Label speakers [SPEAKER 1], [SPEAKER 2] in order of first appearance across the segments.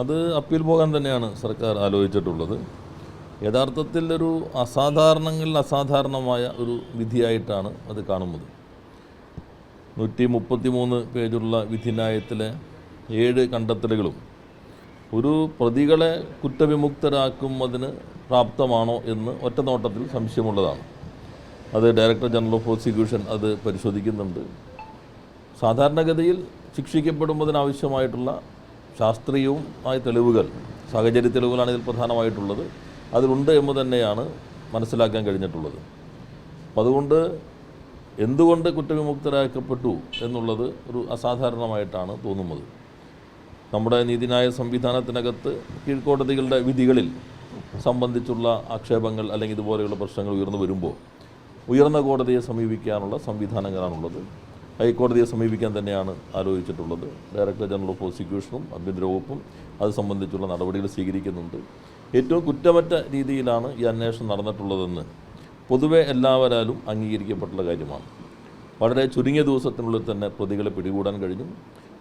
[SPEAKER 1] അത് അപ്പീൽ പോകാൻ തന്നെയാണ് സർക്കാർ ആലോചിച്ചിട്ടുള്ളത്. യഥാർത്ഥത്തിൽ ഒരു അസാധാരണങ്ങളിൽ അസാധാരണമായ ഒരു വിധിയായിട്ടാണ് അത് കാണുന്നത്. നൂറ്റി മുപ്പത്തി മൂന്ന് പേജുള്ള വിധിന്യായത്തിലെ ഏഴ് കണ്ടെത്തലുകളും ഒരു പ്രതികളെ കുറ്റവിമുക്തരാക്കുന്നതിന് പ്രാപ്തമാണോ എന്ന് ഒറ്റനോട്ടത്തിൽ സംശയമുള്ളതാണ്. അത് ഡയറക്ടർ ജനറൽ ഓഫ് പ്രോസിക്യൂഷൻ അത് പരിശോധിക്കുന്നുണ്ട്. സാധാരണഗതിയിൽ ശിക്ഷിക്കപ്പെടുന്നതിനാവശ്യമായിട്ടുള്ള ശാസ്ത്രീയവും ആയ തെളിവുകൾ സാഹചര്യ തെളിവുകളാണ് ഇതിൽ പ്രധാനമായിട്ടുള്ളത്. അതിലുണ്ട് എന്ന് തന്നെയാണ് മനസ്സിലാക്കാൻ കഴിഞ്ഞിട്ടുള്ളത്. അപ്പം അതുകൊണ്ട് എന്തുകൊണ്ട് കുറ്റവിമുക്തരാക്കപ്പെട്ടു എന്നുള്ളത് ഒരു അസാധാരണമായിട്ടാണ് തോന്നുന്നത്. നമ്മുടെ നീതിന്യായ സംവിധാനത്തിനകത്ത് കീഴ്ക്കോടതികളുടെ വിധികളിൽ സംബന്ധിച്ചുള്ള ആക്ഷേപങ്ങൾ അല്ലെങ്കിൽ ഇതുപോലെയുള്ള പ്രശ്നങ്ങൾ ഉയർന്നു വരുമ്പോൾ ഉയർന്ന കോടതിയെ സമീപിക്കാനുള്ള സംവിധാനങ്ങളാണുള്ളത്. ഹൈക്കോടതിയെ സമീപിക്കാൻ തന്നെയാണ് ആലോചിച്ചിട്ടുള്ളത്. ഡയറക്ടർ ജനറൽ ഓഫ് പ്രോസിക്യൂഷനും ആഭ്യന്തര വകുപ്പും അത് സംബന്ധിച്ചുള്ള നടപടികൾ സ്വീകരിക്കുന്നുണ്ട്. ഏറ്റവും കുറ്റമറ്റ രീതിയിലാണ് ഈ അന്വേഷണം നടന്നിട്ടുള്ളതെന്ന് പൊതുവെ എല്ലാവരാലും അംഗീകരിക്കപ്പെട്ടുള്ള കാര്യമാണ്. വളരെ ചുരുങ്ങിയ ദിവസത്തിനുള്ളിൽ തന്നെ പ്രതികളെ പിടികൂടാൻ കഴിഞ്ഞു.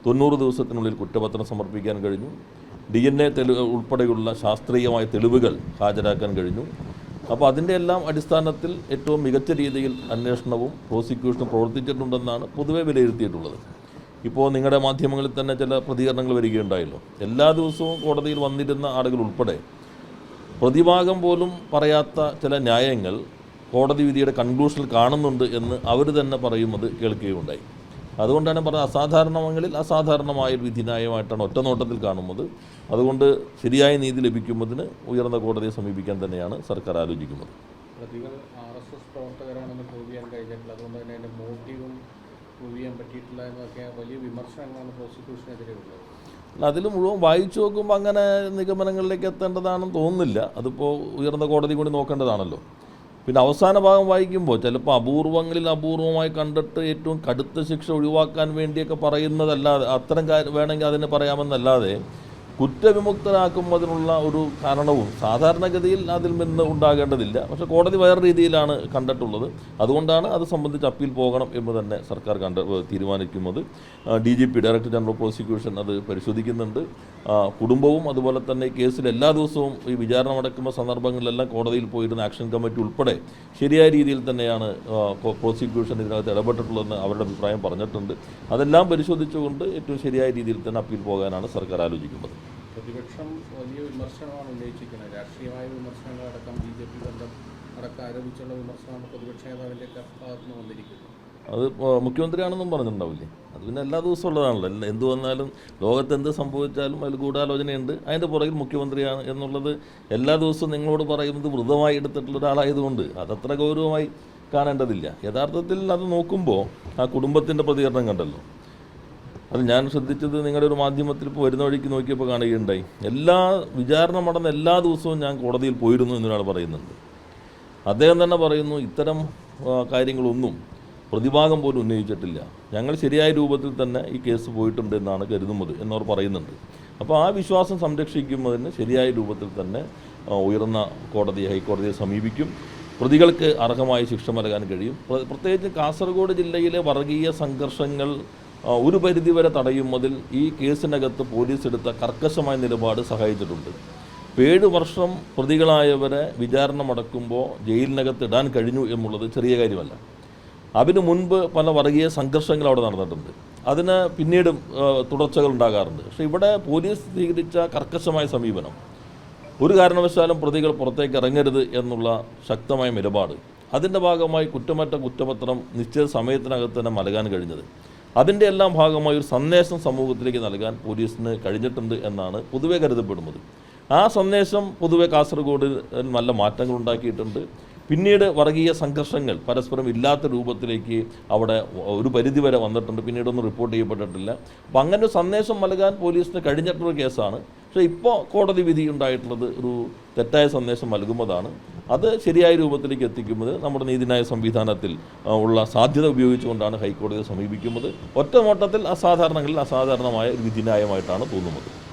[SPEAKER 1] തൊണ്ണൂറ് ദിവസത്തിനുള്ളിൽ കുറ്റപത്രം സമർപ്പിക്കാൻ കഴിഞ്ഞു. ഡി എൻ എ തെളിവ് ഉൾപ്പെടെയുള്ള ശാസ്ത്രീയമായ തെളിവുകൾ ഹാജരാക്കാൻ കഴിഞ്ഞു. അപ്പോൾ അതിന്റെ എല്ലാം അടിസ്ഥാനത്തിൽ ഏറ്റവും മികച്ച രീതിയിൽ അന്വേഷണവും പ്രോസിക്യൂഷനും പ്രവർത്തിച്ചിട്ടുണ്ടെന്നാണ് പൊതുവെ വിലയിരുത്തിയിട്ടുള്ളത്. ഇപ്പോൾ നിങ്ങളുടെ മാധ്യമങ്ങളിൽ തന്നെ ചില പ്രതികരണങ്ങൾ വരികയുണ്ടായല്ലോ. എല്ലാ ദിവസവും കോടതിയിൽ വന്നിരുന്ന ആളുകൾ ഉൾപ്പെടെ പ്രതിഭാഗം പോലും പറയാത്ത ചില ന്യായങ്ങൾ കോടതി വിധിയുടെ കൺക്ലൂഷനിൽ കാണുന്നുണ്ട് എന്ന് അവർ തന്നെ പറയുന്നത് കേൾക്കുകയുണ്ടായി. അതുകൊണ്ടാണ് പറഞ്ഞത് അസാധാരണങ്ങളിൽ അസാധാരണമായ ഒരു വിധിന്യായമായിട്ടാണ് ഒറ്റനോട്ടത്തിൽ കാണുന്നത്. അതുകൊണ്ട് ശരിയായ നീതി ലഭിക്കുന്നതിന് ഉയർന്ന കോടതിയെ സമീപിക്കാൻ തന്നെയാണ് സർക്കാർ ആലോചിക്കുന്നത്.
[SPEAKER 2] പ്രതികൾ ആർ എസ് എസ് പ്രവർത്തകരാണെന്ന് പ്രൂവ് ചെയ്യാൻ കഴിഞ്ഞിട്ടില്ല. അതുകൊണ്ട് തന്നെ അതിന്റെ മോട്ടീവും പ്രൂവ് ചെയ്യാൻ പറ്റിയിട്ടില്ല എന്നൊക്കെ വലിയ വിമർശനങ്ങളാണ് പ്രോസിക്യൂഷനെതിരെ ഉള്ളത്.
[SPEAKER 1] അല്ല അതിൽ മുഴുവൻ വായിച്ചു നോക്കുമ്പോൾ അങ്ങനെ നിഗമനങ്ങളിലേക്ക് എത്തേണ്ടതാണെന്ന് തോന്നുന്നില്ല. അതിപ്പോൾ ഉയർന്ന കോടതി കൂടി നോക്കേണ്ടതാണല്ലോ. പിന്നെ അവസാന ഭാഗം വായിക്കുമ്പോൾ ചിലപ്പോൾ അപൂർവങ്ങളിൽ അപൂർവമായി കണ്ടിട്ട് ഏറ്റവും കടുത്ത ശിക്ഷ ഒഴിവാക്കാൻ വേണ്ടിയൊക്കെ പറയുന്നതല്ലാതെ അത്തരം കാര്യം വേണമെങ്കിൽ അതിന് പറയാമെന്നല്ലാതെ കുറ്റവിമുക്തരാക്കുന്നതിനുള്ള ഒരു കാരണവും സാധാരണഗതിയിൽ അതിൽ നിന്ന് ഉണ്ടാകേണ്ടതില്ല. പക്ഷെ കോടതി വേറെ രീതിയിലാണ് കണ്ടിട്ടുള്ളത്. അതുകൊണ്ടാണ് അത് സംബന്ധിച്ച് അപ്പീൽ പോകണം എന്ന് തന്നെ സർക്കാർ കണ്ട് തീരുമാനിക്കുന്നത്. D G P director general prosecution അത് പരിശോധിക്കുന്നുണ്ട്. കുടുംബവും അതുപോലെ തന്നെ കേസിൽ എല്ലാ ദിവസവും ഈ വിചാരണ നടക്കുന്ന സന്ദർഭങ്ങളിലെല്ലാം കോടതിയിൽ പോയിരുന്ന ആക്ഷൻ കമ്മിറ്റി ഉൾപ്പെടെ ശരിയായ രീതിയിൽ തന്നെയാണ് പ്രോസിക്യൂഷൻ ഇതിനകത്ത് ഇടപെട്ടിട്ടുള്ളതെന്ന് അവരുടെ അഭിപ്രായം പറഞ്ഞിട്ടുണ്ട്. അതെല്ലാം പരിശോധിച്ചുകൊണ്ട് ഏറ്റവും ശരിയായ രീതിയിൽ തന്നെ അപ്പീൽ പോകാനാണ് സർക്കാർ ആലോചിക്കുന്നത്.
[SPEAKER 2] പ്രതിപക്ഷം വലിയ വിമർശനമാണ് ഉന്നയിച്ചിരിക്കുന്നത്. രാഷ്ട്രീയമായ വിമർശനങ്ങളടക്കം ബി ജെ പി ബന്ധം അടക്കം ആരോപിച്ചുള്ള വിമർശനമാണ് പ്രതിപക്ഷ നേതാവിന്റെ ഭാഗത്തുനിന്ന് വന്നിരിക്കുന്നത്.
[SPEAKER 1] അത് മുഖ്യമന്ത്രിയാണെന്നും പറഞ്ഞിട്ടുണ്ടാവില്ലേ? അത് പിന്നെ എല്ലാ ദിവസവും ഉള്ളതാണല്ലോ. എന്ത് വന്നാലും ലോകത്ത് എന്ത് സംഭവിച്ചാലും അതിൽ ഗൂഢാലോചനയുണ്ട്. അതിന്റെ പുറകിൽ മുഖ്യമന്ത്രിയാണ് എന്നുള്ളത് എല്ലാ ദിവസവും നിങ്ങളോട് പറയുന്നത് വൃതമായി എടുത്തിട്ടുള്ള ഒരാളായതുകൊണ്ട് അതത്ര ഗൗരവമായി കാണേണ്ടതില്ല. യഥാർത്ഥത്തിൽ അത് നോക്കുമ്പോൾ ആ കുടുംബത്തിന്റെ പ്രതികരണം കണ്ടല്ലോ. അത് ഞാൻ ശ്രദ്ധിച്ചത് നിങ്ങളുടെ ഒരു മാധ്യമത്തിൽ ഇപ്പോൾ വരുന്ന വഴിക്ക് നോക്കിയപ്പോൾ കാണുകയുണ്ടായി. എല്ലാ വിചാരണ നടന്ന എല്ലാ ദിവസവും ഞാൻ കോടതിയിൽ പോയിരുന്നു എന്നൊരാൾ പറയുന്നുണ്ട്. അദ്ദേഹം തന്നെ പറയുന്നു ഇത്തരം കാര്യങ്ങളൊന്നും പ്രതിഭാഗം പോലും ഉന്നയിച്ചിട്ടില്ല. ഞങ്ങൾ ശരിയായ രൂപത്തിൽ തന്നെ ഈ കേസ് പോയിട്ടുണ്ട് എന്നാണ് കരുതുന്നത് എന്നവർ പറയുന്നുണ്ട്. അപ്പോൾ ആ വിശ്വാസം സംരക്ഷിക്കുന്നതിന് ശരിയായ രൂപത്തിൽ തന്നെ ഉയർന്ന കോടതി ഹൈക്കോടതിയെ സമീപിക്കും. പ്രതികൾക്ക് അർഹമായ ശിക്ഷ നൽകാൻ കഴിയും. പ്രത്യേകിച്ച് കാസർഗോഡ് ജില്ലയിലെ വർഗീയ സംഘർഷങ്ങൾ ഒരു പരിധിവരെ തടയുന്നതിൽ ഈ കേസിനകത്ത് പോലീസ് എടുത്ത കർക്കശമായ നിലപാട് സഹായിച്ചിട്ടുണ്ട്. ഏഴ് വർഷം പ്രതികളായവരെ വിചാരണ മടക്കുമ്പോൾ ജയിലിനകത്ത് ഇടാൻ കഴിഞ്ഞു എന്നുള്ളത് ചെറിയ കാര്യമല്ല. അതിനു മുൻപ് പല വർഗീയ സംഘർഷങ്ങൾ അവിടെ നടന്നിട്ടുണ്ട്. അതിന് പിന്നീടും തുടർച്ചകൾ ഉണ്ടാകാറുണ്ട്. പക്ഷേ ഇവിടെ പോലീസ് സ്വീകരിച്ച കർക്കശമായ സമീപനം ഒരു കാരണവശാലും പ്രതികൾ പുറത്തേക്ക് ഇറങ്ങരുത് എന്നുള്ള ശക്തമായ നിലപാട് അതിന്റെ ഭാഗമായി കുറ്റമറ്റ കുറ്റപത്രം നിശ്ചിത സമയത്തിനകത്ത് തന്നെ നൽകാൻ കഴിഞ്ഞത്. അതിന്റെ എല്ലാം ഭാഗമായി ഒരു സന്ദേശം സമൂഹത്തിലേക്ക് നൽകാൻ പോലീസിന് കഴിഞ്ഞിട്ടുണ്ട് എന്നാണ് പൊതുവെ കരുതപ്പെടുന്നത്. ആ സന്ദേശം പൊതുവെ കാസർഗോഡ് നല്ല മാറ്റങ്ങൾ ഉണ്ടാക്കിയിട്ടുണ്ട്. പിന്നീട് വർഗീയ സംഘർഷങ്ങൾ പരസ്പരം ഇല്ലാത്ത രൂപത്തിലേക്ക് അവിടെ ഒരു പരിധി വരെ വന്നിട്ടുണ്ട്. പിന്നീടൊന്നും റിപ്പോർട്ട് ചെയ്യപ്പെട്ടിട്ടില്ല. അപ്പം അങ്ങനെ ഒരു സന്ദേശം നൽകാൻ പോലീസിന് കഴിഞ്ഞിട്ടുള്ള കേസാണ്. പക്ഷേ ഇപ്പോൾ കോടതി വിധി ഉണ്ടായിട്ടുള്ളത് ഒരു തെറ്റായ സന്ദേശം നൽകുന്നതാണ്. അത് ശരിയായ രൂപത്തിലേക്ക് എത്തിക്കുന്നത് നമ്മുടെ നീതിന്യായ സംവിധാനത്തിൽ ഉള്ള സാധ്യത ഉപയോഗിച്ചുകൊണ്ടാണ് ഹൈക്കോടതിയെ സമീപിക്കുന്നത്. ഒറ്റ നോട്ടത്തിൽ അസാധാരണങ്ങളിൽ അസാധാരണമായ ഒരു വിധിന്യായമായിട്ടാണ് തോന്നുന്നത്.